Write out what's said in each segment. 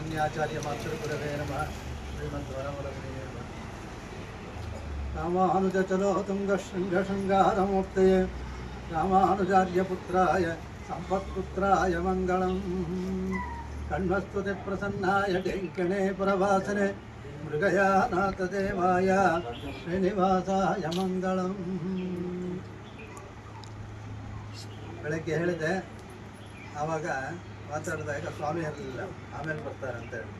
ಅನನ್ಯಾಚಾರ್ಯ ಮಾತೃಗುರವೇ ನಮಃ. ನಮಃ ರಾಮಾನುಜ ಚಲೋ ತುಂಗ ಶೃಂಗ ಶೃಂಗಾರಮೂರ್ತೆಯೇ ರಾಮಾನುಜಾರ್ಯಪುತ್ರಾಯ ಸಂಪತ್ಪುತ್ರಾಯ ಮಂಗಳಂ. ಕಣ್ಮಸ್ತುತಿ ಪ್ರಸನ್ನಾಯ ಡೆಂಕಣೆ ಪರವಾಸನೆ ಮೃಗಯಾನಾಥ ದೇವಾಯ ಶ್ರೀನಿವಾಸಾಯ ಮಂಗಳಂ. ಬೆಳಗ್ಗೆ ಹೇಳಿದೆ, ಆವಾಗ ಮಾತಾಡಿದಾಗ ಸ್ವಾಮಿ ಇರಲಿಲ್ಲ. ಆಮೇಲೆ ಬರ್ತಾರೆ ಅಂತ ಹೇಳಿ.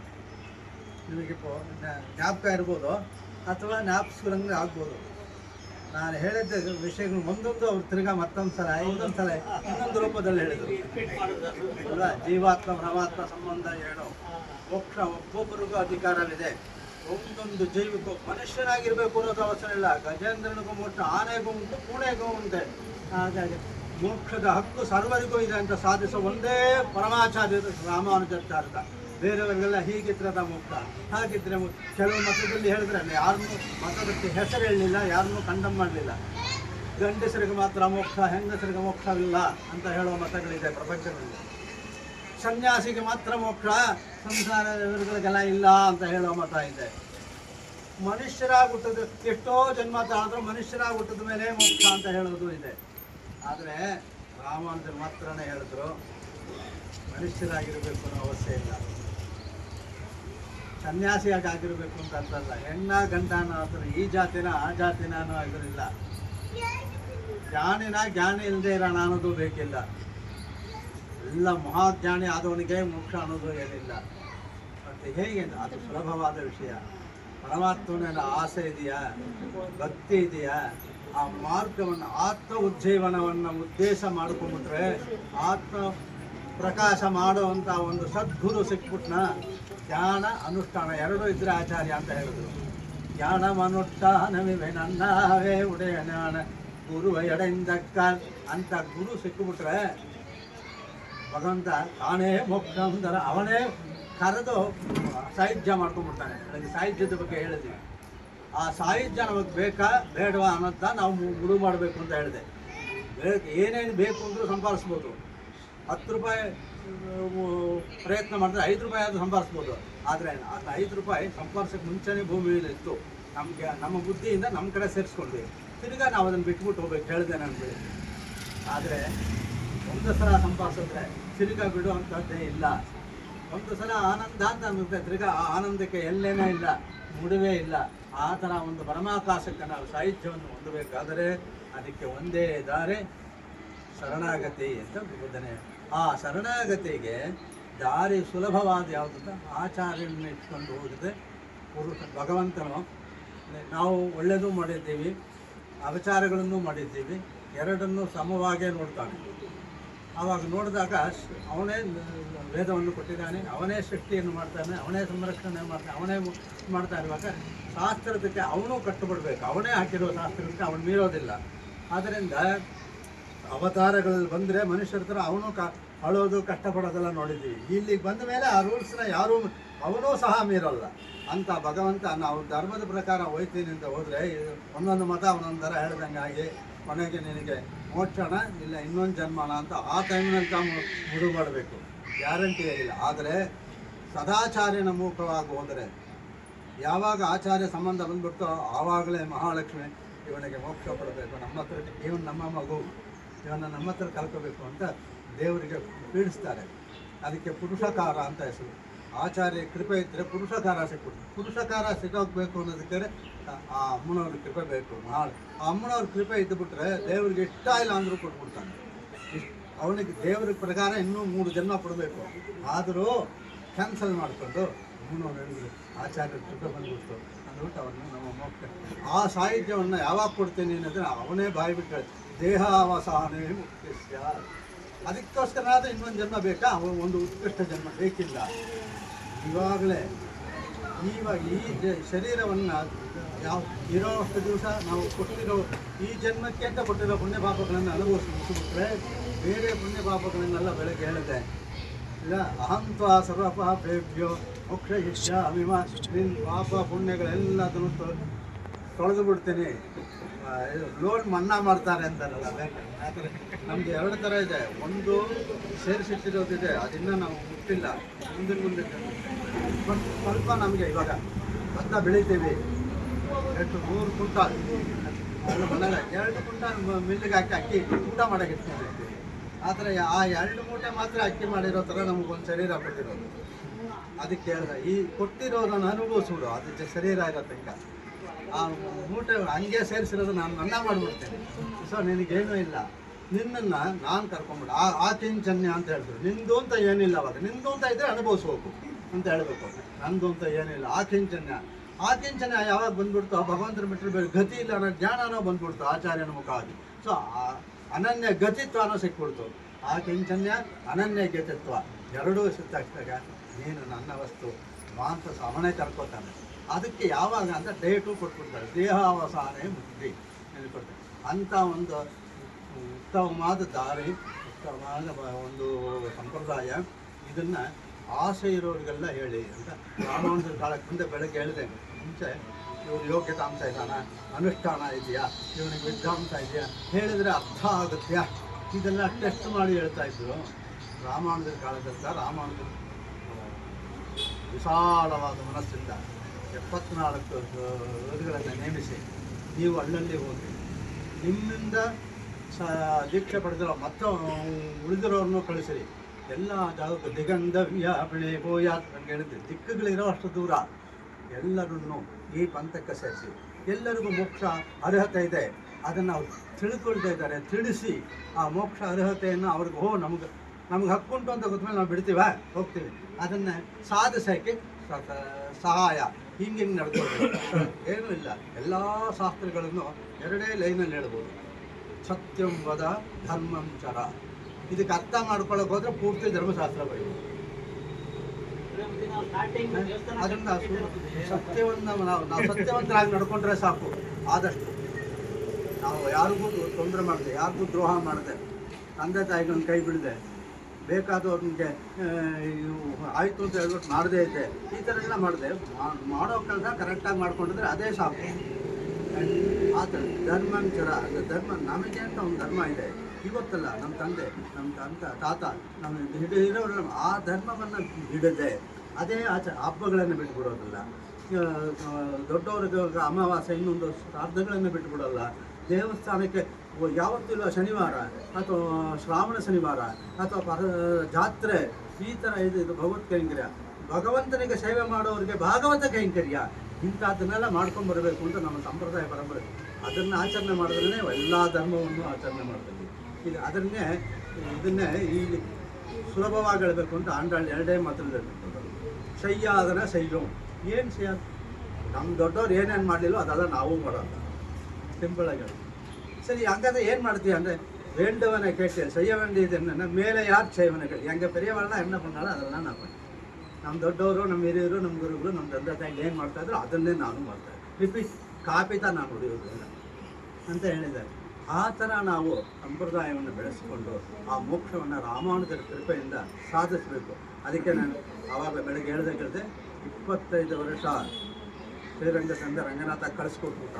ನಿಮಗೆ ಜ್ಞಾಪಕ ಇರ್ಬೋದು ಅಥವಾ ಜ್ಞಾಪಿಸ್ಕೊಂಡ್ರೆ ಆಗ್ಬೋದು. ನಾನು ಹೇಳಿದ್ದ ವಿಷಯಗಳು ಒಂದೊಂದು ಅವ್ರು ತಿರ್ಗಾ ಮತ್ತೊಂದು ಸಲ, ಇನ್ನೊಂದು ಸಲ, ಇನ್ನೊಂದು ರೂಪದಲ್ಲಿ ಹೇಳಿದರು. ಅಲ್ಲ ಜೀವಾತ್ಮ, ಪರಮಾತ್ಮ ಸಂಬಂಧ ಏನು. ಮೋಕ್ಷ, ಒಬ್ಬೊಬ್ಬರಿಗೂ ಅಧಿಕಾರವಿದೆ. ಒಂದೊಂದು ಜೀವಿಗೂ ಮನುಷ್ಯನಾಗಿರ್ಬೇಕು ಅನ್ನೋದು ಅವಸರ ಇಲ್ಲ. ಗಜೇಂದ್ರನಿಗೂ ಮೋಟ ಆನೆಗೂ ಉಂಟು, ಪೂಣೆಗೂ ಉಂಟೆ. ಹಾಗಾಗಿ ಮೋಕ್ಷದ ಹಕ್ಕು ಸರ್ವರಿಗೂ ಇದೆ ಅಂತ ಸಾಧಿಸುವ ಒಂದೇ ಪರಮಾಚಾರ್ಯ ರಾಮಾನುಜಾಚಾರ್ಯ ಬೇರೆಯವರಿಗೆಲ್ಲ ಹೀಗಿದ್ರೆ ಮುಕ್ತ ಹಾಗಿದ್ರೆ ಕೆಲವು ಮತದಲ್ಲಿ ಹೇಳಿದ್ರೆ ಯಾರನ್ನೂ ಮತದಕ್ಕೆ ಹೆಸರು ಹೇಳಲಿಲ್ಲ, ಯಾರನ್ನೂ ಕಂಡಮ್ ಮಾಡಲಿಲ್ಲ. ಗಂಡಸರಿಗೆ ಮಾತ್ರ ಮೋಕ್ಷ, ಹೆಂಗಸರಿಗೆ ಮೋಕ್ಷವಿಲ್ಲ ಅಂತ ಹೇಳುವ ಮತಗಳಿದೆ ಪ್ರಪಂಚದಲ್ಲಿ. ಸನ್ಯಾಸಿಗೆ ಮಾತ್ರ ಮೋಕ್ಷ ಸಂಸಾರಗಳಿಗೆಲ್ಲ ಇಲ್ಲ ಅಂತ ಹೇಳುವ ಮತ ಇದೆ. ಮನುಷ್ಯರಾಗುತ್ತದೆ, ಎಷ್ಟೋ ಜನ್ಮ ತಾಳಿದ್ರು ಮನುಷ್ಯರಾಗುತ್ತದ ಮೇಲೆ ಮೋಕ್ಷ ಅಂತ ಹೇಳೋದು ಇದೆ. ಆದರೆ ರಾಮಾನುಜರು ಮಾತ್ರನೇ ಹೇಳಿದ್ರು, ಮನುಷ್ಯರಾಗಿರಬೇಕು ಅನ್ನೋ ಅವಶ್ಯ ಇಲ್ಲ. ಸನ್ಯಾಸಿಯಾಗಿ ಆಗಿರಬೇಕು ಅಂತ ಅಂತಲ್ಲ, ಹೆಣ್ಣ ಗಂಡ ಈ ಜಾತಿನ ಆ ಜಾತಿನ ಅನ್ನೋ ಇದರಿಲ್ಲ ಜ್ಞಾನಿನ ಜ್ಞಾನಿ ಇಲ್ಲದೆ ಇರೋಣ ಅನ್ನೋದು ಬೇಕಿಲ್ಲ. ಎಲ್ಲ ಮಹಾಜ್ಞಾನಿ ಆದವನಿಗೆ ಮೋಕ್ಷ ಅನ್ನೋದು ಏನಿಲ್ಲ. ಮತ್ತು ಹೇಗೆ ಅದು ಸುಲಭವಾದ ವಿಷಯ. ಪರಮಾತ್ಮನ ಆಸೆ ಇದೆಯಾ? ಭಕ್ತಿ ಇದೆಯಾ? ಆ ಮಾರ್ಗವನ್ನು, ಆತ್ಮ ಉಜ್ಜೀವನವನ್ನು ಉದ್ದೇಶ ಮಾಡ್ಕೊಂಬಿಟ್ರೆ ಆತ್ಮ ಪ್ರಕಾಶ ಮಾಡುವಂಥ ಒಂದು ಸದ್ಗುರು ಸಿಕ್ಬಿಟ್ನ ಧ್ಯಾನ ಅನುಷ್ಠಾನ. ಎರಡೂ ಇದ್ರೆ ಆಚಾರ್ಯ ಅಂತ ಹೇಳಿದ್ರು. ಧ್ಯಾನ ಅನುಷ್ಠಾನವಿವೆ ನನ್ನವೇ ಉಡೆಯ ಜ್ಞಾನ. ಗುರುವ ಎಡೆಯಿಂದಕ್ಕ ಅಂತ ಗುರು ಸಿಕ್ಕಿಬಿಟ್ರೆ ಭಗವಂತ ತಾನೇ ಮೋಕ್ಷ ಅಂದರ ಅವನೇ ಕರೆದು ಸಾಹಿತ್ಯ ಮಾಡ್ಕೊಂಡ್ಬಿಡ್ತಾನೆ ನನಗೆ ಸಾಹಿತ್ಯದ ಬಗ್ಗೆ ಹೇಳಿದ್ವಿ. ಆ ಸಾಹಿತ್ಯ ನಮಗೆ ಬೇಕಾ, ಬೇಡವಾ ಅನ್ನೋದನ್ನ ನಾವು ಗುಡು ಮಾಡಬೇಕು ಅಂತ ಹೇಳಿದೆ. ಏನೇನು ಬೇಕು ಅಂದರೂ ಸಂಪಾದಿಸ್ಬೋದು. ಹತ್ತು ರೂಪಾಯಿ ಪ್ರಯತ್ನ ಮಾಡಿದ್ರೆ ಐದು ರೂಪಾಯಿ ಆದರೂ ಸಂಪಾದಿಸ್ಬೋದು. ಆದರೆ ಅದು ಐದು ರೂಪಾಯಿ ಸಂಪಾದಿಸೋಕ್ಕೆ ಮುಂಚೆನೇ ಭೂಮಿಯಲ್ಲಿ ಇತ್ತು. ನಮಗೆ, ನಮ್ಮ ಬುದ್ಧಿಯಿಂದ ನಮ್ಮ ಕಡೆ ಸೇರಿಸ್ಕೊಂಡ್ವಿ. ತಿರ್ಗಾ ನಾವು ಅದನ್ನು ಬಿಟ್ಬಿಟ್ಟು ಹೋಗ್ಬೇಕು ಹೇಳಿದೆ ನಾನು ಆದರೆ ಒಂದು ಸಲ ಸಂಪಾದಿಸಿದ್ರೆ ತಿರ್ಗಾ ಬಿಡುವಂಥದ್ದೇ ಇಲ್ಲ. ಒಂದು ಸಲ ಆನಂದ ಅಂತ ಅನ್ನುತ್ತೆ ತಿರ್ಗಾ ಆ ಆನಂದಕ್ಕೆ ಎಲ್ಲೇನೇ ಇಲ್ಲ. ಮುಡುವೇ ಇಲ್ಲ. ಆ ಥರ ಒಂದು ಪರಮಾಕಾಶಕ್ಕೆ ನಾವು ಸಾಹಿತ್ಯವನ್ನು ಹೊಂದಬೇಕಾದರೆ ಅದಕ್ಕೆ ಒಂದೇ ದಾರಿ, ಶರಣಾಗತಿ ಅಂತ ಬೋಧನೆ. ಆ ಶರಣಾಗತಿಗೆ ದಾರಿ ಸುಲಭವಾದ ಯಾವುದಂತ ಆಚಾರ್ಯನ ಇಟ್ಕೊಂಡು ಹೋಗಿದೆ. ಪುರುಷ ಭಗವಂತನು. ನಾವು ಒಳ್ಳೆಯದು ಮಾಡಿದ್ದೀವಿ ಅಪಚಾರಗಳನ್ನು ಮಾಡಿದ್ದೀವಿ, ಎರಡನ್ನೂ ಸಮವಾಗೇ ನೋಡ್ತಾನೆ. ಆವಾಗ ನೋಡಿದಾಗ ಅವನೇ ವೇದವನ್ನು ಕೊಟ್ಟಿದ್ದಾನೆ, ಅವನೇ ಸೃಷ್ಟಿಯನ್ನು ಮಾಡ್ತಾನೆ, ಅವನೇ ಸಂರಕ್ಷಣೆ ಮಾಡ್ತಾನೆ, ಅವನೇ ಮಾಡ್ತಾ ಇರುವಾಗ ಶಾಸ್ತ್ರದಕ್ಕೆ ಅವನು ಕಟ್ಟುಬಿಡ್ಬೇಕು. ಅವನೇ ಹಾಕಿರೋ ಶಾಸ್ತ್ರಕ್ಕೆ ಅವನು ಮೀರೋದಿಲ್ಲ. ಆದ್ದರಿಂದ ಅವತಾರಗಳಲ್ಲಿ ಬಂದರೆ ಮನುಷ್ಯರ ಥರ ಅವನು ಕ, ಅಳೋದು, ಕಷ್ಟಪಡೋದೆಲ್ಲ ನೋಡಿದ್ದೀವಿ. ಇಲ್ಲಿಗೆ ಬಂದ ಮೇಲೆ ಆ ರೂಲ್ಸ್ನ ಯಾರೂ, ಅವನೂ ಸಹ ಮೀರಲ್ಲ. ಅಂತ ಭಗವಂತ ನಾವು ಧರ್ಮದ ಪ್ರಕಾರ ಹೋಯ್ತೀನಿ ಅಂತ ಹೋದರೆ ಒಂದೊಂದು ಮತ ಒಂದೊಂದು ಥರ ಹೇಳ್ದಂಗೆ ಆಗಿ ಕೊನೆಗೆ ನಿನಗೆ ಮೋಕ್ಷಣ ಇಲ್ಲ ಇನ್ನೊಂದು ಜನ್ಮನ ಅಂತ ಆ ಟೈಮ್ನಲ್ಲಿ ತಾವು ಮುಡು ಮಾಡಬೇಕು ಗ್ಯಾರಂಟಿ ಇಲ್ಲ. ಆದರೆ ಸದಾಚಾರ್ಯನ ಮೂಕವಾಗಿ ಹೋದರೆ ಯಾವಾಗ ಆಚಾರ್ಯ ಸಂಬಂಧ ಬಂದ್ಬಿಡ್ತೋ ಆವಾಗಲೇ ಮಹಾಲಕ್ಷ್ಮಿ ಇವನಿಗೆ ಮೋಕ್ಷ ಕೊಡಬೇಕು. ನಮ್ಮ ಹತ್ರ ಇವನು ನಮ್ಮ ಮಗು, ಇವನ್ನ ನಮ್ಮ ಹತ್ರ ಕಲ್ಕೋಬೇಕು ಅಂತ ದೇವರಿಗೆ ಪೀಡಿಸ್ತಾರೆ. ಅದಕ್ಕೆ ಪುರುಷಕಾರ ಅಂತ ಹೆಸರು. ಆಚಾರ್ಯ ಕೃಪೆ ಇದ್ದರೆ ಪುರುಷಕಾರ ಸಿಕ್ಬಿಡ್ತು ಪುರುಷಕಾರ ಸಿಗೋಗ್ಬೇಕು ಅನ್ನೋದಕ್ಕೆ ಆ- ಅಮ್ಮನವ್ರ ಕೃಪೆ ಬೇಕು. ಮಹಾಳ ಆ ಅಮ್ಮನವ್ರ ಕೃಪೆ ಇದ್ದುಬಿಟ್ರೆ ದೇವರಿಗೆ ಇಷ್ಟ ಇಲ್ಲ ಅಂದರೂ ಕೊಟ್ಬಿಡ್ತಾನೆ. ಅವನಿಗೆ ದೇವರ ಪ್ರಕಾರ ಇನ್ನೂ ಮೂರು ಜನ್ಮ ಕೊಡಬೇಕು. ಆದರೂ ಕ್ಯಾನ್ಸಲ್ ಮಾಡಿಕೊಂಡು ಅಮ್ಮನವ್ರು ಹೇಳಿದ್ರು ಆಚಾರ್ಯ ಕೃಪೆ ಬಂದ್ಬಿಡ್ತು. ಅಂದ್ಬಿಟ್ಟು ಅವನು ನಮ್ಮ ಮೋಕ್ಷ ಆ ಸಾಹಿತ್ಯವನ್ನು ಯಾವಾಗ ಕೊಡ್ತೀನಿ ಅನ್ನೋದ್ರೆ ಅವನೇ ಬಾಯಿ ಬಿಟ್ಟು ದೇಹ ಅವಸಾನೇ ಮುಖ್ಯ ಅದಕ್ಕೋಸ್ಕರ ಇನ್ನೊಂದು ಜನ್ಮ ಬೇಕಾ? ಅವನು ಒಂದು ಉತ್ಕೃಷ್ಟ ಜನ್ಮ ಬೇಕಿಲ್ಲ. ಇವಾಗಲೇ ಇವಾಗ ಈ ಶರೀರವನ್ನು ಯಾವ ಇರೋಷ್ಟು ದಿವಸ ನಾವು ಕೊಟ್ಟಿರೋ ಈ ಜನ್ಮಕ್ಕೆ ಅಂತ ಕೊಟ್ಟಿರೋ ಪುಣ್ಯ ಪಾಪಗಳನ್ನು ಅನುಭವಿಸಿ ಬಿಟ್ಟರೆ ಬೇರೆ ಪುಣ್ಯ ಪಾಪಗಳನ್ನೆಲ್ಲ ಬೆಳಗ್ಗೆ ಹೇಳಿದೆ. ಇಲ್ಲ, ಅಹಂತ್ವ ಸರ್ವ ಪಾಪೇಭ್ಯೋ ಮೋಕ್ಷ ಶಿಷ್ಯ ಅಭಿಮ ನಿನ್ನ ಪಾಪ ಪುಣ್ಯಗಳೆಲ್ಲದನ್ನು ತೊಳೆದು ಬಿಡ್ತೀನಿ ಲೋನ್ ಮನ್ನಾ ಮಾಡ್ತಾರೆ ಅಂತಾರಲ್ಲ ಯಾಕಂದರೆ ನಮ್ದು ಎರಡು ಥರ ಇದೆ. ಒಂದು ಸೇರಿಸಿಟ್ಟಿರೋದಿದೆ, ಅದನ್ನು ನಾವು ಮುಟ್ಟಿಲ್ಲ. ಮುಂದಿನ ಮುಂದೆ ಬಟ್ ಸ್ವಲ್ಪ ನಮಗೆ ಇವಾಗ ಭತ್ತ ಬೆಳಿತೀವಿ. ಎಷ್ಟು ಮೂರು ಕುಂಟಾಲ್ ಮನೆಗೆ ಎರಡು ಕುಂಟಾಲ್ ಮ- ಮಿಲ್ಲಿಗೆ ಹಾಕಿ ಅಕ್ಕಿ ಊಟ ಮಾಡಕ್ಕೆ ಇಟ್ಕೊಂಡಿರ್ತೀವಿ ಆದರೆ ಆ ಎರಡು ಮೂಟೆ ಮಾತ್ರ ಅಕ್ಕಿ ಮಾಡಿರೋ ಥರ ನಮಗೊಂದು ಶರೀರ ಕೊಟ್ಟಿರೋದು ಅದಕ್ಕೆ ಹೇಳಿದೆ, ಈ ಕೊಟ್ಟಿರೋದನ್ನು ಅನುಭವಿಸ್ಬಿಡು ಅದು ಶರೀರ ಇರೋ ತನಕ ಆ ಮೂಟೆ ಹಂಗೆ ಸೇರಿಸಿರೋದು ನಾನು ನನ್ನ ಮಾಡಿಬಿಡ್ತೇನೆ. ಸೊ ನಿನಗೇನೂ ಇಲ್ಲ. ನಿನ್ನನ್ನು ನಾನು ಕರ್ಕೊಂಬಿಡು. ಆ ಆ ಕಿಂಚನ್ಯ ಅಂತ ಹೇಳಿದ್ರು ನಿಂದು ಅಂತ ಏನಿಲ್ಲ ಅವಾಗ. ನಿಂದು ಅಂತ ಇದ್ರೆ ಅನುಭವಿಸ್ಬೇಕು ಅಂತ ಹೇಳಬೇಕು. ನಂದು ಅಂತ ಏನಿಲ್ಲ. ಆ ಕಿಂಚನ್ಯ. ಆ ಕಿಂಚನ್ಯ ಯಾವಾಗ ಬಂದ್ಬಿಡ್ತು, ಭಗವಂತನ ಬಿಟ್ಟರೆ ಬೇರೆ ಗತಿ ಇಲ್ಲ ಅನ್ನೋ ಜ್ಞಾನನೋ ಬಂದ್ಬಿಡ್ತು ಆಚಾರ್ಯನ ಮುಖವಾಗಿ. ಸೊ ಅನನ್ಯ ಗತಿತ್ವ ಅನ್ನೋ ಸಿಕ್ಬಿಡ್ತು ಆ ಕಿಂಚನ್ಯ ಅನನ್ಯ ಗತಿತ್ವ. ಎರಡೂ ಸಿಕ್ಕಾಗ ನೀನು ನನ್ನ ವಸ್ತು. ಮಾಂತ ಸಮನೆ ಕರ್ಕೋತಾನೆ. ಅದಕ್ಕೆ ಯಾವಾಗ ಅಂತ ಡೇಟು ಕೊಟ್ಬಿಡ್ತಾರೆ. ದೇಹಾವಸಾನೇ ಮುಕ್ತಿ ಕೊಡ್ತಾರೆ ಅಂಥ ಒಂದು ಉತ್ತಮವಾದ ದಾರಿ, ಉತ್ತಮವಾದ ಒಂದು ಸಂಪ್ರದಾಯ. ಇದನ್ನು ಆಸೆ ಇರೋರಿಗೆಲ್ಲ ಹೇಳಿ ಅಂತ ರಾಮಾನುಜರ ಕಾಲಕ್ಕೆ ಮುಂದೆ ಬೆಳಗ್ಗೆ ಹೇಳಿದೆ. ಮುಂಚೆ ಇವ್ರು ಯೋಗ್ಯತಾಂಶ ಇದ್ದಾನ? ಅನುಷ್ಠಾನ ಇದೆಯಾ? ಇವನಿಗೆ ವಿದ್ವಾಂಸ ಇದೆಯಾ? ಹೇಳಿದರೆ ಅರ್ಥ ಆಗುತ್ತೆ. ಇದೆಲ್ಲ ಟೆಸ್ಟ್ ಮಾಡಿ ಹೇಳ್ತಾ ಇದ್ರು. ರಾಮಾನುಜರ ಕಾಲದಿಂದ ರಾಮಾನುಜರ ವಿಶಾಲವಾದ ಮನಸ್ಸಿಂದ ಎಪ್ಪತ್ನಾಲ್ಕು ಋತುಗಳನ್ನು ನೇಮಿಸಿ ನೀವು ಅಲ್ಲಲ್ಲಿ ಹೋಗಿ ನಿಮ್ಮಿಂದ ಸ, ದೀಕ್ಷೆ ಪಡೆದಿರೋ ಮತ್ತ ಉಳಿದಿರೋರನ್ನು ಕಳಿಸಿರಿ. ಎಲ್ಲ ಜಾಗಕ್ಕೂ ದಿಗಂಧವ್ಯ, ಬಿಳಿ ಬೋಯಾತ್ ಅಂತ ಹೇಳಿದ್ರೆ. ದಿಕ್ಕುಗಳಿರೋ ಅಷ್ಟು ದೂರ ಎಲ್ಲರನ್ನು ಈ ಪಂಥಕ್ಕೆ ಸೇರಿಸಿ. ಎಲ್ಲರಿಗೂ ಮೋಕ್ಷ ಅರ್ಹತೆ ಇದೆ. ಅದನ್ನು ಅವ್ರು ತಿಳ್ಕೊಳ್ತಾ ಇದ್ದಾರೆ. ತಿಳಿಸಿ ಆ ಮೋಕ್ಷ ಅರ್ಹತೆಯನ್ನು ಅವ್ರಿಗೆ ಹೋ ನಮ್ಗೆ ನಮ್ಗೆ ಹಕ್ಕುಂಟು ಅಂತ ಗೊತ್ತಮೇಲೆ ನಾವು ಬಿಡ್ತೀವ? ಹೋಗ್ತೀವಿ. ಅದನ್ನು ಸಾಧಿಸೋಕ್ಕೆ ಸಹಾಯ. ಹಿಂಗೆ ಹಿಂಗೆ ನಡ್ಕೊಳ್ಬೇಕು. ಏನೂ ಇಲ್ಲ. ಎಲ್ಲ ಶಾಸ್ತ್ರಗಳನ್ನು ಎರಡೇ ಲೈನಲ್ಲಿ ಹೇಳ್ಬೋದು. ಸತ್ಯಂ ವದ ಧರ್ಮಂ ಚರ. ಇದಕ್ಕೆ ಅರ್ಥ ಮಾಡ್ಕೊಳ್ಳೋಕೆ ಹೋದರೆ ಪೂರ್ತಿ ಧರ್ಮಶಾಸ್ತ್ರ ಬರೀ ಅದರಿಂದ ಸತ್ಯವನ್ನು ನಾವು ನಾವು ಸತ್ಯವಂತರಾಗಿ ನಡ್ಕೊಂಡ್ರೆ ಸಾಕು. ಆದಷ್ಟು. ನಾವು ಯಾರಿಗೂ ತೊಂದರೆ ಮಾಡಿದೆ, ಯಾರಿಗೂ ದ್ರೋಹ ಮಾಡಿದೆ, ತಂದೆ ತಾಯಿಗಳನ್ನ ಕೈ ಬಿಡದೆ, ಬೇಕಾದವ್ರಿಗೆ ಆಯಿತು ಅಂತ ಹೇಳ್ಬಿಟ್ಟು ಮಾಡದೇ ಇದ್ದೆ. ಈ ಥರ ಎಲ್ಲ ಮಾಡಿದೆ ಮಾಡೋ ಕೆಲಸ ಕರೆಕ್ಟಾಗಿ ಮಾಡ್ಕೊಂಡಿದ್ರೆ ಅದೇ ಸಾಕು. ಆ ಧರ್ಮ ಜ್ವರ ಅಂದರೆ ಧರ್ಮ ನಮಗೆ ಅಂತ ಒಂದು ಧರ್ಮ ಇದೆ. ಇವತ್ತಲ್ಲ ನಮ್ಮ ತಂದೆ ನಮ್ಮ ತಂತ ತಾತ ನಮ್ಮ ಹಿಡಿದಿರೋರು ಆ ಧರ್ಮವನ್ನು ಹಿಡದೆ. ಅದೇ ಆಚ ಹಬ್ಬಗಳನ್ನು ಬಿಟ್ಟುಬಿಡೋದಿಲ್ಲ ದೊಡ್ಡವ್ರಿಗೆ ಅಮಾವಾಸ್ಯೆ ಇನ್ನೊಂದು ಶ್ರಾದ್ದಗಳನ್ನು ಬಿಟ್ಟುಬಿಡೋಲ್ಲ ದೇವಸ್ಥಾನಕ್ಕೆ ಯಾವತ್ತಿಲ್ಲ ಶನಿವಾರ ಅಥವಾ ಶ್ರಾವಣ ಶನಿವಾರ ಅಥವಾ ಪರ, ಜಾತ್ರೆ ಈ ಥರ ಇದು ಇದು ಭಗವತ್ ಕೈಂಕರ್ಯ. ಭಗವಂತನಿಗೆ ಸೇವೆ ಮಾಡೋರಿಗೆ ಭಾಗವತ ಕೈಂಕರ್ಯ. ಇಂಥದ್ದನ್ನೆಲ್ಲ ಮಾಡ್ಕೊಂಡು ಬರಬೇಕು ಅಂತ ನಮ್ಮ ಸಂಪ್ರದಾಯ ಪರಂಪರೆ. ಅದನ್ನು ಆಚರಣೆ ಮಾಡಿದ್ರೆ ಎಲ್ಲ ಧರ್ಮವನ್ನು ಆಚರಣೆ ಮಾಡ್ತೀವಿ. ಇದು ಅದನ್ನೇ, ಇದನ್ನೇ ಈ ಸುಲಭವಾಗಿ ಹೇಳಬೇಕು ಅಂತ ಆಂಡಾಳ್ ಎರಡೇ ಮಾತ್ರ ಶಯ್ಯಾದನ ಶಯ್ಯೋ ಏನು ಶಯ್ಯ ನಮ್ಮ ದೊಡ್ಡವ್ರು ಏನೇನು ಮಾಡಲಿಲ್ಲೋ ಅದೆಲ್ಲ ನಾವು ಮಾಡೋಲ್ಲ ಸಿಂಪಲ್ ಆಗಿ ಹೇಳಿ ಸರಿ ಹಂಗಾದ್ರೆ ಏನು ಮಾಡ್ತೀಯ ಅಂದರೆ வேண்டவனை கேட்டேன் செய்ய வேண்டியது என்னென்னா மேலே யார் செய்வனை கேட்டு எங்கள் பெரியவரெல்லாம் என்ன பண்ணாலும் அதெல்லாம் நான் பண்ணேன் ನಮ್ಮ ದೊಡ್ಡವರು ನಮ್ಮ ಹಿರಿಯರು ನಮ್ಮ ಗುರುಗಳು ನಮ್ಮ ತಂದೆ ತಾಯಿ ಏನು ಮಾಡ್ತಾ ಇದ್ರು ಅದನ್ನೇ ನಾನು ಮಾಡ್ತಾ ಇದ್ದೆ ರಿಪೀಟ್ ಕಾಪಿತ ನಾನು ಹೊಡೆಯೋದಿಲ್ಲ ಅಂತ ಹೇಳಿದ್ದಾರೆ ಆ ಥರ ನಾವು ಸಂಪ್ರದಾಯವನ್ನು ಬೆಳೆಸಿಕೊಂಡು ಆ ಮೋಕ್ಷವನ್ನು ರಾಮಾನುಜರ ಕೃಪೆಯಿಂದ ಸಾಧಿಸಬೇಕು ಅದಕ್ಕೆ ನಾನು ಆವಾಗ ಬೆಳಗ್ಗೆ ಹೇಳ್ದೆ ಕೇಳಿದೆ ಇಪ್ಪತ್ತೈದು ವರ್ಷ ಶ್ರೀರಂಗ ಸಂಘ ರಂಗನಾಥ ಕಳಿಸ್ಕೊಟ್ಬಿಟ್ಟ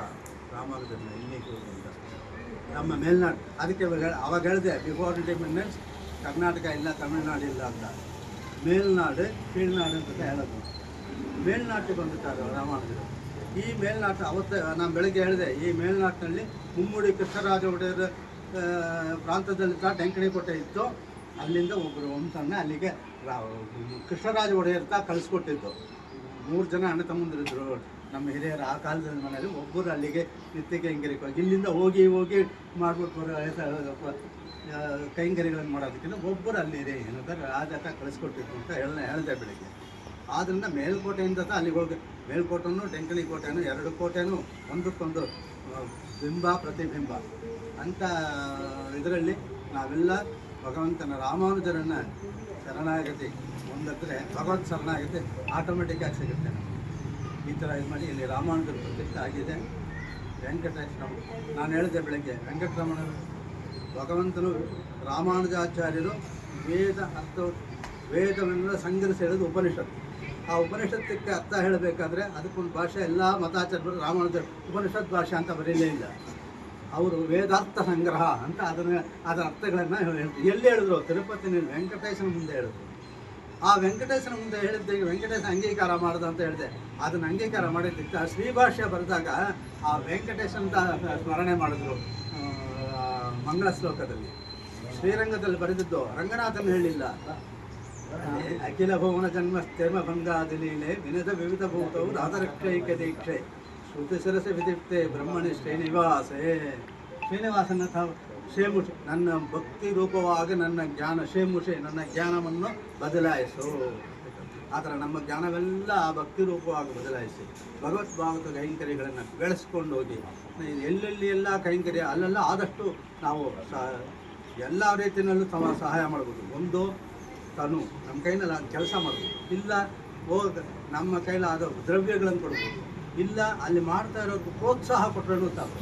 ರಾಮಾನುಜರನ್ನ ಇಲ್ಲಿಗೆ ಅಂತ ನಮ್ಮ ಮೇಲ್ನಾಡು ಅದಕ್ಕೆ ಇವಾಗ ಹೇಳ್- ಅವಾಗ ಹೇಳಿದೆ ಬಿಫೋರ್ ಇಂಡಿಪೆಂಡೆನ್ಸ್ ಕರ್ನಾಟಕ ಇಲ್ಲ ತಮಿಳ್ನಾಡು ಇಲ್ಲ ಅಂತ ಮೇಲ್ನಾಡು ಕೀಳ್ನಾಡು ಅಂತ ಹೇಳೋದು ಮೇಲ್ನಾಟಿಗೆ ಬಂದುಬಿಟ್ಟಾರೆ ರಾಮಾನುಜರು ಈ ಮೇಲ್ನಾಟ ಅವತ್ತು ನಾನು ಬೆಳಗ್ಗೆ ಹೇಳಿದೆ, ಈ ಮೇಲ್ನಾಟಿನಲ್ಲಿ ಮುಮ್ಮೂಡಿ ಕೃಷ್ಣರಾಜ ಒಡೆಯರ ಪ್ರಾಂತದಲ್ಲಿ ಸಹ ಡೆಂಕಣಿಕೋಟೆ ಇತ್ತು. ಅಲ್ಲಿಂದ ಒಬ್ಬರು ವಂಶನ ಅಲ್ಲಿಗೆ ಕೃಷ್ಣರಾಜ ಒಡೆಯರ್ ತಾ ಕಳಿಸ್ಕೊಟ್ಟಿದ್ದು. ಮೂರು ಜನ ಅಣ್ಣ ತಮ್ಮಂದಿರಿದ್ರು. ನಮ್ಮ ಹಿರಿಯರ ಆ ಕಾಲದಲ್ಲಿ ಮನೆಯಲ್ಲಿ ಒಬ್ಬರು ಅಲ್ಲಿಗೆ ನಿತ್ಯಕ್ಕೆ ಹೋಗಿ ಇಲ್ಲಿಂದ ಹೋಗಿ ಹೋಗಿ ಮಾಡ್ಬಿಟ್ಟು ಕೈಂಗರಿಗಳನ್ನು ಮಾಡೋದಕ್ಕಿಂತ ಒಬ್ಬರು ಅಲ್ಲಿದೆ ಏನಂತಾರೆ ರಾಜಕ ಕಳಿಸ್ಕೊಟ್ಟಿದ್ರು ಅಂತ ಹೇಳ, ಹೇಳಿದೆ ಬೆಳಿಗ್ಗೆ. ಆದ್ದರಿಂದ ಮೇಲ್ಕೋಟೆಯಿಂದ ಅಲ್ಲಿಗೆ ಹೋಗಿ, ಮೇಲ್ಕೋಟೆನೂ ಡೆಂಕಣಿ ಕೋಟೆನೂ, ಎರಡು ಕೋಟೆನೂ, ಒಂದಕ್ಕೊಂದು ಬಿಂಬ, ಪ್ರತಿಬಿಂಬ ಅಂತ ಇದರಲ್ಲಿ ನಾವೆಲ್ಲ ಭಗವಂತನ ರಾಮಾನುಜರನ್ನು ಶರಣಾಗತಿ ಒಂದಕ್ಕೆ ಭಗವಂತ ಶರಣಾಗತಿ ಆಟೋಮೆಟಿಕ್ಕಾಗಿ ಸಿಗುತ್ತೆ ಈ ಥರ ಇದು ಮಾಡಿ ಇಲ್ಲಿ ರಾಮಾನುಜರ ಪ್ರತಿಷ್ಠೆ ಆಗಿದೆ. ವೆಂಕಟೇಶ್ವರ, ನಾನು ಹೇಳಿದೆ ಬೆಳಗ್ಗೆ, ವೆಂಕಟರಮಣರು, ಭಗವಂತನು ರಾಮಾನುಜಾಚಾರ್ಯರು ವೇದ ಅರ್ಥ ವೇದವೆಲ್ಲ ಸಂಗ್ರಹಿಸಿ ಹೇಳೋದು ಉಪನಿಷತ್ತು. ಆ ಉಪನಿಷತ್ತಕ್ಕೆ ಅರ್ಥ ಹೇಳಬೇಕಾದ್ರೆ ಅದಕ್ಕೊಂದು ಭಾಷೆ ಎಲ್ಲ ಮತಾಚಾರ್ಯರು ರಾಮಾನುಜ ಉಪನಿಷತ್ ಭಾಷೆ ಅಂತ ಬರೀಲೇ ಇಲ್ಲ. ಅವರು ವೇದಾರ್ಥ ಸಂಗ್ರಹ ಅಂತ ಅದನ್ನ ಅದರ ಅರ್ಥಗಳನ್ನು ಹೇಳಿದ್ರು ಎಲ್ಲಿ ಹೇಳಿದ್ರು? ತಿರುಪತಿನಲ್ಲಿ ವೆಂಕಟೇಶನ ಮುಂದೆ ಹೇಳಿದ್ರು. ಆ ವೆಂಕಟೇಶನ ಮುಂದೆ ಹೇಳಿದ್ದೆ ವೆಂಕಟೇಶ ಅಂಗೀಕಾರ ಮಾಡ್ದ ಅಂತ ಹೇಳಿದೆ. ಅದನ್ನ ಅಂಗೀಕಾರ ಮಾಡಿದ್ದಕ್ಕೆ ಶ್ರೀಭಾಷ್ಯ ಬರೆದಾಗ ಆ ವೆಂಕಟೇಶ ಅಂತ ಸ್ಮರಣೆ ಮಾಡಿದ್ರು ಮಂಗಳ ಶ್ಲೋಕದಲ್ಲಿ ಶ್ರೀರಂಗದಲ್ಲಿ ಬರೆದಿದ್ದು ರಂಗನಾಥನ ಹೇಳಿಲ್ಲ. ಅಖಿಲ ಭುವನ ಜನ್ಮ ಸ್ಥೇಮ ಭಂಗಾದಿ ಲೀಲೆ ವಿನದ ವಿವಿಧ ಭೂತವು ದಾತರಕ್ಷೈಕ ದೀಕ್ಷೆ, ಶ್ರುತಿ ಶಿರಸ ವಿದಿಪ್ತೆ ಬ್ರಹ್ಮಣಿ ಶ್ರೀನಿವಾಸೇ. ಶ್ರೀನಿವಾಸನ ಶೇಮುಷೆ ನನ್ನ ಭಕ್ತಿ ರೂಪವಾಗಿ ನನ್ನ ಜ್ಞಾನ ಶೇಮುಷೆ ನನ್ನ ಜ್ಞಾನವನ್ನು ಬದಲಾಯಿಸು. ಆ ನಮ್ಮ ಜ್ಞಾನವೆಲ್ಲ ಆ ಭಕ್ತಿ ರೂಪವಾಗಿ ಬದಲಾಯಿಸಿ ಭಗವದ್ಭಾವಕ ಕೈಂಕರ್ಯಗಳನ್ನು ಬೆಳೆಸ್ಕೊಂಡು ಹೋಗಿ ಎಲ್ಲೆಲ್ಲಿ ಎಲ್ಲ ಕೈಂಕರ್ಯ, ಅಲ್ಲೆಲ್ಲ ಆದಷ್ಟು ನಾವು ಸ ಎಲ್ಲ ರೀತಿಯಲ್ಲೂ ಸಹಾಯ ಮಾಡ್ಬೋದು. ಒಂದು ತನು ನಮ್ಮ ಕೈನಲ್ಲಿ ಕೆಲಸ ಮಾಡ್ಬೋದು ಇಲ್ಲ ಹೋಗ ನಮ್ಮ ಕೈಲಾದ ದ್ರವ್ಯಗಳನ್ನು ಕೊಡ್ಬೋದು ಇಲ್ಲ, ಅಲ್ಲಿ ಮಾಡ್ತಾ ಇರೋದು ಪ್ರೋತ್ಸಾಹ ಕೊಟ್ಟರು ತಾವು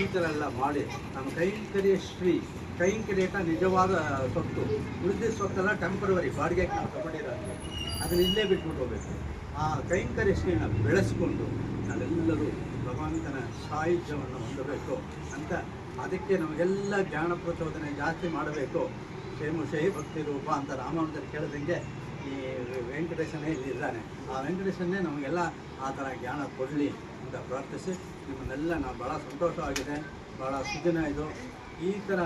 ಈ ಥರ ಎಲ್ಲ ಮಾಡಿ ನಮ್ಮ ಕೈಂಕರ್ಯ ಶ್ರೀ ಕೈಂಕರ್ಯಕ ನಿಜವಾದ ಸೊತ್ತು. ಉಳಿದ ಸೊತ್ತೆಲ್ಲ ಟೆಂಪ್ರವರಿ ಬಾಡಿಗೆ ನಾವು ತಗೊಂಡಿರೋದು. ಅದನ್ನ ಇಲ್ಲೇ ಬಿಟ್ಬಿಟ್ಟು ಹೋಗಬೇಕು. ಆ ಕೈಂಕರ್ಯ ಶ್ರೀನ ಬೆಳೆಸ್ಕೊಂಡು ನಾವೆಲ್ಲರೂ ಭಗವಂತನ ಸಾಹಿತ್ಯವನ್ನು ಹೊಂದಬೇಕು ಅಂತ ಅದಕ್ಕೆ ನಮಗೆಲ್ಲ ಜ್ಞಾನ ಪ್ರಚೋದನೆ ಜಾಸ್ತಿ ಮಾಡಬೇಕು. ಕ್ಷೇಮಶೈ ಭಕ್ತಿ ರೂಪ ಅಂತ ರಾಮಾನುಜರು ಕೇಳಿದಂಗೆ ಈ ವೆಂಕಟೇಶನೇ ಇಲ್ಲಿ ಇದ್ದಾನೆ. ಆ ವೆಂಕಟೇಶನ್ನೇ ನಮಗೆಲ್ಲ ಆ ಥರ ಜ್ಞಾನ ಕೊಡಲಿ ಅಂತ ಪ್ರಾರ್ಥಿಸಿ. ನಿಮ್ಮನ್ನೆಲ್ಲ ನಾವು ಭಾಳ ಸಂತೋಷವಾಗಿದೆ ಭಾಳ ಸುದಿನ ಇದು. ಈ ಥರ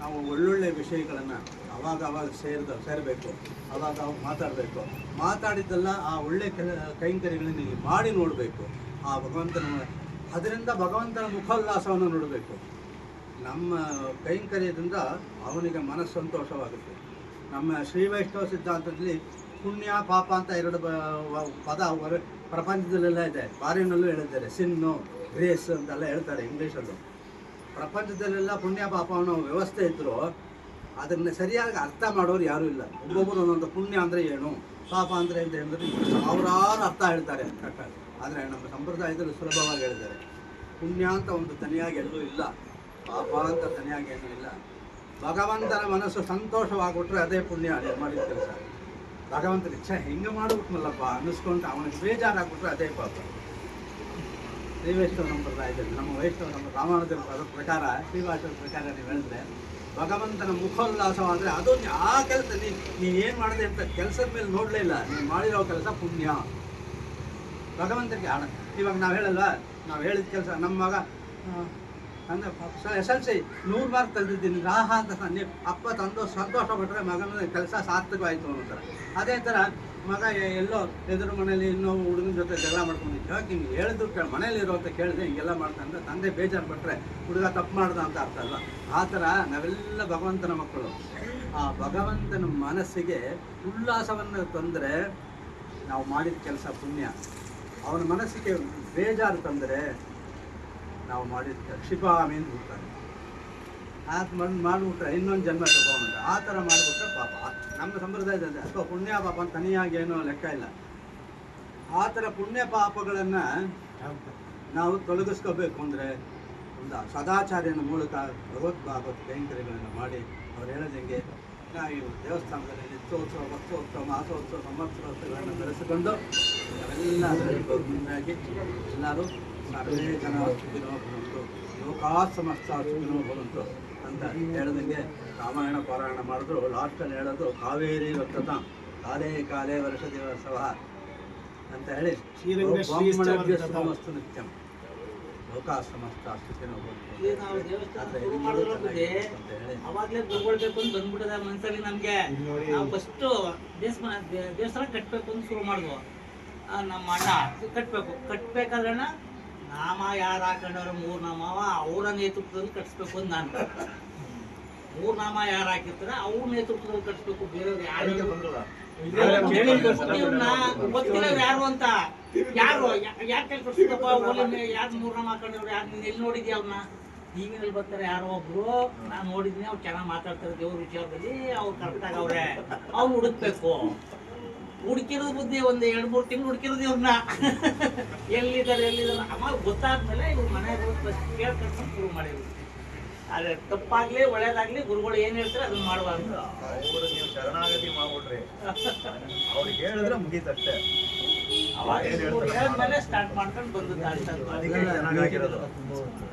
ನಾವು ಒಳ್ಳೊಳ್ಳೆ ವಿಷಯಗಳನ್ನು ಅವಾಗ ಅವಾಗ ಸೇರಿದ, ಸೇರಬೇಕು, ಅವಾಗ ಅವಾಗ ಮಾತಾಡಬೇಕು. ಮಾತಾಡಿದ್ದೆಲ್ಲ ಆ ಒಳ್ಳೆ ಕೈಂಕರ್ಯಗಳನ್ನು ಮಾಡಿ ನೋಡಬೇಕು. ಆ ಭಗವಂತನ ಅದರಿಂದ ಭಗವಂತನ ಮುಖೋಲ್ಲಾಸವನ್ನು ನೋಡಬೇಕು. ನಮ್ಮ ಕೈಂಕರ್ಯದಿಂದ ಅವನಿಗೆ ಮನಸ್ಸು ಸಂತೋಷವಾಗುತ್ತೆ. ನಮ್ಮ ಶ್ರೀ ವೈಷ್ಣವ ಸಿದ್ಧಾಂತದಲ್ಲಿ ಪುಣ್ಯ, ಪಾಪ ಅಂತ ಎರಡು ಪದ ಹೊರ- ಪ್ರಪಂಚದಲ್ಲೆಲ್ಲ ಇದೆ. ಬಾರಿನಲ್ಲೂ ಹೇಳಿದ್ದಾರೆ. ಸಿನ್ನು ಗ್ರೇಸ್ ಅಂತೆಲ್ಲ ಹೇಳ್ತಾರೆ ಇಂಗ್ಲೀಷಲ್ಲೂ. ಪ್ರಪಂಚದಲ್ಲೆಲ್ಲ ಪುಣ್ಯ, ಪಾಪ ಅನ್ನೋ ವ್ಯವಸ್ಥೆ ಇದ್ದರೂ ಅದನ್ನು ಸರಿಯಾಗಿ ಅರ್ಥ ಮಾಡೋರು ಯಾರೂ ಇಲ್ಲ. ಒಬ್ಬೊಬ್ಬರು ಒಂದೊಂದು ಪುಣ್ಯ ಅಂದರೆ ಏನು, ಪಾಪ ಅಂದರೆ ಅಂತ ಹೇಳಿದ್ರೆ ಸಾವಿರಾರು ಅರ್ಥ ಹೇಳ್ತಾರೆ ಆದರೆ ನಮ್ಮ ಸಂಪ್ರದಾಯದಲ್ಲಿ ಸುಲಭವಾಗಿ ಹೇಳಿದ್ದಾರೆ. ಪುಣ್ಯ ಅಂತ ಒಂದು ತನಿಯಾಗಿ ಎಲ್ಲೂ ಇಲ್ಲ. ಪಾಪ ಅಂತ ತನಿಯಾಗಿ ಏನೂ ಇಲ್ಲ. ಭಗವಂತನ ಮನಸ್ಸು ಸಂತೋಷವಾಗಿಬಿಟ್ರೆ ಅದೇ ಪುಣ್ಯ ಮಾಡಿದ ಕೆಲಸ. ಭಗವಂತನ ಇಚ್ಛೆ ಹೆಂಗೆ ಮಾಡ್ಬಿಟ್ನಲ್ಲಪ್ಪ ಅನ್ನಿಸ್ಕೊಂಡು ಅವನಿಗೆ ಬೇಜಾರಾಗ್ಬಿಟ್ರೆ ಅದೇ ಪಾಪ. ಶ್ರೀ ವೈಷ್ಣವ ಸಂಪ್ರದಾಯದಲ್ಲಿ, ನಮ್ಮ ವೈಷ್ಣವ ನಮ್ಮ ರಾಮಾನುಜರ ಪದ ಪ್ರಕಾರ ಶ್ರೀವಾಸದ ಪ್ರಕಾರ ನೀವು ಹೇಳಿದ್ರೆ, ಭಗವಂತನ ಮುಖೋಲ್ಲಾಸವಾದರೆ ಅದು ಆ ಕೆಲಸ ನೀ ನೀನು ಏನು ಮಾಡಿದೆ ಅಂತ ಕೆಲಸದ ಮೇಲೆ ನೋಡಲೇ ಇಲ್ಲ. ನೀನು ಮಾಡಿರೋ ಕೆಲಸ ಪುಣ್ಯ. ಭಗವಂತನಿಗೆ ಆಡ ಇವಾಗ ನಾವು ಹೇಳಲ್ವ? ನಾವು ಹೇಳಿದ ಕೆಲಸ ನಮ್ಮ ಮಗ ಅಂದರೆ ಎಸ್ ಎಲ್ ಸಿ ನೂರು ಮಾರ್ಕ್ ತೆಗೆದಿದ್ದೀನಿ. ರಾಹ ಅಂತ ನೀವು ಅಪ್ಪ ತಂದು ಸಂತೋಷ ಪಟ್ಟರೆ ಮಗನ ಕೆಲಸ ಸಾರ್ಥಕವಾಯಿತು ಅಂತಾರೆ ಅದೇ ಥರ ಮಗ ಎಲ್ಲೋ ಎದುರು ಮನೇಲಿ ಇನ್ನೂ ಹುಡುಗನ ಜೊತೆ ಜಗಳ ಮಾಡ್ಕೊಂಡು ಯಾಕೆ ಹಿಂಗೆ ಹೇಳಿದ್ರು ಕೇಳಿ ಮನೇಲಿ ಇರೋ ಅಂತ ಕೇಳಿದೆ, ಹಿಂಗೆಲ್ಲ ಮಾಡ್ತಾನೆ ತಂದೆ ಬೇಜಾರು ಪಟ್ಟರೆ ಹುಡುಗ ತಪ್ಪು ಮಾಡ್ದ ಅಂತ ಅರ್ಥ ಅಲ್ವಾ? ಆ ಥರ ನಾವೆಲ್ಲ ಭಗವಂತನ ಮಕ್ಕಳು. ಆ ಭಗವಂತನ ಮನಸ್ಸಿಗೆ ಉಲ್ಲಾಸವನ್ನು ತಂದರೆ ನಾವು ಮಾಡಿದ ಕೆಲಸ ಪುಣ್ಯ. ಅವನ ಮನಸ್ಸಿಗೆ ಬೇಜಾರು ತಂದರೆ ನಾವು ಮಾಡಿದ ಕ್ಷಿಪಾಮಿ ಅಂತ ಬಿಡ್ತಾನೆ ಆತ್ ಮಾಡಿ ಮಾಡಿಬಿಟ್ರೆ ಇನ್ನೊಂದು ಜನ್ಮ ತಗೊಂಡ ಆ ಥರ ಮಾಡಿಬಿಟ್ರೆ ಪಾಪ. ನಮ್ಮ ಸಂಪ್ರದಾಯದಲ್ಲಿ ಅಥವಾ ಪುಣ್ಯ ಪಾಪ ಅಂತ ತನಿಯಾಗಿ ಏನೋ ಲೆಕ್ಕ ಇಲ್ಲ. ಆ ಥರ ಪುಣ್ಯ ಪಾಪಗಳನ್ನು ನಾವು ತೊಲಗಿಸ್ಕೋಬೇಕು ಅಂದರೆ ಒಂದು ಸದಾಚಾರ್ಯನ ಮೂಲಕ ಭಗವದ್ಭಾಗವತ್ ಕೈಂಕರ್ಯಗಳನ್ನು ಮಾಡಿ ಅವ್ರು ಹೇಳೋದಂಗೆ ನಾವು ದೇವಸ್ಥಾನದಲ್ಲಿ ನಿತ್ಯೋತ್ಸವ, ಭಕ್ತೋತ್ಸವ, ಮಾಸೋತ್ಸವ, ಸಂವತ್ಸರೋತ್ಸವಗಳನ್ನು ನಡೆಸಿಕೊಂಡು ಎಲ್ಲ ಮುಂದಾಗಿ ಎಲ್ಲರೂ ಸರ್ವೇ ಜನ ಸುಖಿನೋ ಭವಂತು ಲೋಕಾ ಸಮಸ್ತ ಸುಖಿನೋ ಭವಂತು ಅಂತ ಹೇಳೋದಂಗೆ ರಾಮಾಯಣ ಪಾರಾಯಣ ಮಾಡಿದ್ರು. ಲಾಸ್ಟಲ್ಲಿ ಹೇಳೋದು ಕಾವೇರಿ ವರ್ತತ ಕಾಲೇ ಕಾಲೇ ವರ್ಷ ದಿವಸವ ಅಂತ ಹೇಳಿ ಸಮಸ್ತ ನಿತ್ಯಂ. ಲೋಕಾ ಸಮಸ್ತ ಸುಖಿನೋ ಅವಾಗ್ಲೇ ತಗೊಳ್ಬೇಕು ಅಂತ ಬಂದ್ಬಿಟ್ಟದ ಮನ್ಸಲ್ಲಿ ನಮ್ಗೆ. ನಾವು ಫಸ್ಟ್ ದೇವಸ್ಥಾನ ದೇವಸ್ಥಾನ ಕಟ್ಬೇಕು ಅಂತ ಶುರು ಮಾಡಿದ್ವು. ನಮ್ಮ ಅಣ್ಣ ಕಟ್ಬೇಕು. ಕಟ್ಬೇಕಾದ್ರೆ ಅಣ್ಣ ನಾಮ ಯಾರು ಹಾಕೊಂಡವ್ರು? ಮೂರ್ ನಾಮ ಅವರ ನೇತೃತ್ವದಲ್ಲಿ ಕಟ್ಸ್ಬೇಕು ಅಂತ ನಾನು. ಮೂರ್ ನಾಮ ಯಾರು ಹಾಕಿರ್ತಾರೆ ಅವ್ರ ನೇತೃತ್ವದಲ್ಲಿ ಕಟ್ಸ್ಬೇಕು. ಬೇರೆಯವ್ರು ಯಾರು ಗೊತ್ತಿರೋರು ಯಾರು ಅಂತ. ಯಾರು? ಯಾಕೆ ಕಟ್ಸ್ಬೇಕಪ್ಪ? ಓಲಿ ಯಾರು ಮೂರ್ ನಾಮ ಹಾಕೊಂಡವ್ರು? ಯಾರು ನೀನ್ ಎಲ್ಲಿ ನೋಡಿದ್ಯಾ ಅವ್ರನ್ನ ಟಿವಿನಲ್ಲಿ ಬರ್ತಾರೆ ಯಾರೋ ಒಬ್ರು. ನಾನು ನೋಡಿದ್ನಿ ಅವ್ರು ಚೆನ್ನಾಗಿ ಮಾತಾಡ್ತಾರೆ ದೇವ್ರ ವಿಚಾರದಲ್ಲಿ. ಅವ್ರು ಕರೆಕ್ಟಾಗಿ ಅವ್ರೆ. ಅವ್ರು ಹುಡುಕ್ಬೇಕು. ಹುಡುಕಿರೋದು ಬುದ್ಧಿ ಒಂದು, ಎರಡು, ಮೂರು ತಿಂಗಳು ಹುಡುಕಿರೋದು ಇವ್ರನ್ನ. ಎಲ್ಲಿದ್ದಾರೆ ಎಲ್ಲಿದ್ದಾರೆ? ಅಮ್ಮ ಗೊತ್ತಾದ್ಮೇಲೆ ಇವ್ರು ಮನೆಗೆ ಹೋಗಿ ಕಟ್ಕೊಂಡು ಶುರು ಮಾಡಿದ್ರು. ಆದ್ರೆ ತಪ್ಪಾಗ್ಲಿ, ಒಳ್ಳೇದಾಗ್ಲಿ ಗುರುಗಳು ಏನ್ ಹೇಳ್ತಾರೆ ಅದನ್ನ ಅಂತ ಅವರು ನೀವು ಶರಣಾಗತಿ ಮಾಡ್ಬಿಡ್ರಿ ಅವ್ರಿಗೆ ಹೇಳಿದ್ರೆ ಮುಗೀತಷ್ಟೇ.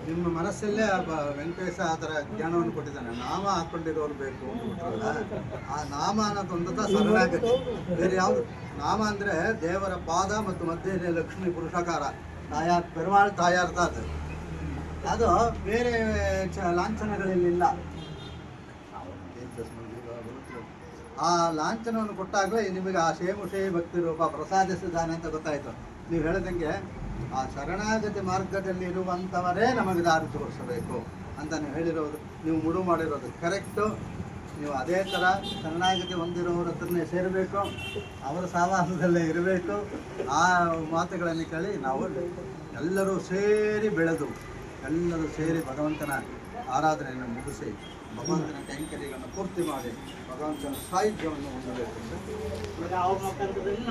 ನಿಮ್ಮ ಮನಸ್ಸಲ್ಲೇ ವೆಂಕಟೇಶ ಆ ಥರ ಜ್ಞಾನವನ್ನು ಕೊಟ್ಟಿದ್ದಾನೆ. ನಾಮ ಹಾಕೊಂಡಿರೋರು ಬೇಕು ಆ ನಾಮ ಅನ್ನೋದೊಂದು ಆಗುತ್ತೆ. ಬೇರೆ ಯಾವುದು? ನಾಮ ಅಂದ್ರೆ ದೇವರ ಪಾದ ಮತ್ತು ಮಧ್ಯ ಲಕ್ಷ್ಮಿ ಪುರುಷಕಾರ. ತಾಯಾರ್ ಪೆರುಮಾಳ್ ತಾಯಾರ್ದ ಅದು. ಅದು ಬೇರೆ ಚ ಲಾಂಛನಗಳಲ್ಲಿಲ್ಲ. ಆ ಲಾಂಛನವನ್ನು ಕೊಟ್ಟಾಗಲೇ ನಿಮಗೆ ಆ ಶೇಮುಷೇ ಭಕ್ತಿ ರೂಪ ಪ್ರಸಾದಿಸಿದ್ದಾನೆ ಅಂತ ಗೊತ್ತಾಯಿತು. ನೀವು ಹೇಳಿದಂಗೆ ಆ ಶರಣಾಗತಿ ಮಾರ್ಗದಲ್ಲಿ ಇರುವಂಥವರೇ ನಮಗೆ ದಾರಿ ತೋರಿಸಬೇಕು ಅಂತ ನೀವು ಹೇಳಿರೋದು. ನೀವು ಮುಡು ಮಾಡಿರೋದು ಕರೆಕ್ಟು ನೀವು ಅದೇ ಥರ ಶರಣಾಗತಿ ಹೊಂದಿರೋರ ಹತ್ರನೇ ಸೇರಬೇಕು. ಅವರ ಸಹವಾಸದಲ್ಲೇ ಇರಬೇಕು. ಆ ಮಾತುಗಳನ್ನು ಕೇಳಿ ನಾವು ಎಲ್ಲರೂ ಸೇರಿ ಬೆಳೆದು, ಎಲ್ಲರೂ ಸೇರಿ ಭಗವಂತನ ಆರಾಧನೆಯನ್ನು ಮುಗಿಸಿ ಭಗವಂತನ ಕೈಂಕರ್ಯಗಳನ್ನು ಪೂರ್ತಿ ಮಾಡಿ ಭಗವಂತನ ಸಾಹಿತ್ಯವನ್ನು ಹೊಂದಬೇಕು ಈಗ ಅವ್ರ ಮುಖಾಂತರದಲ್ಲಿ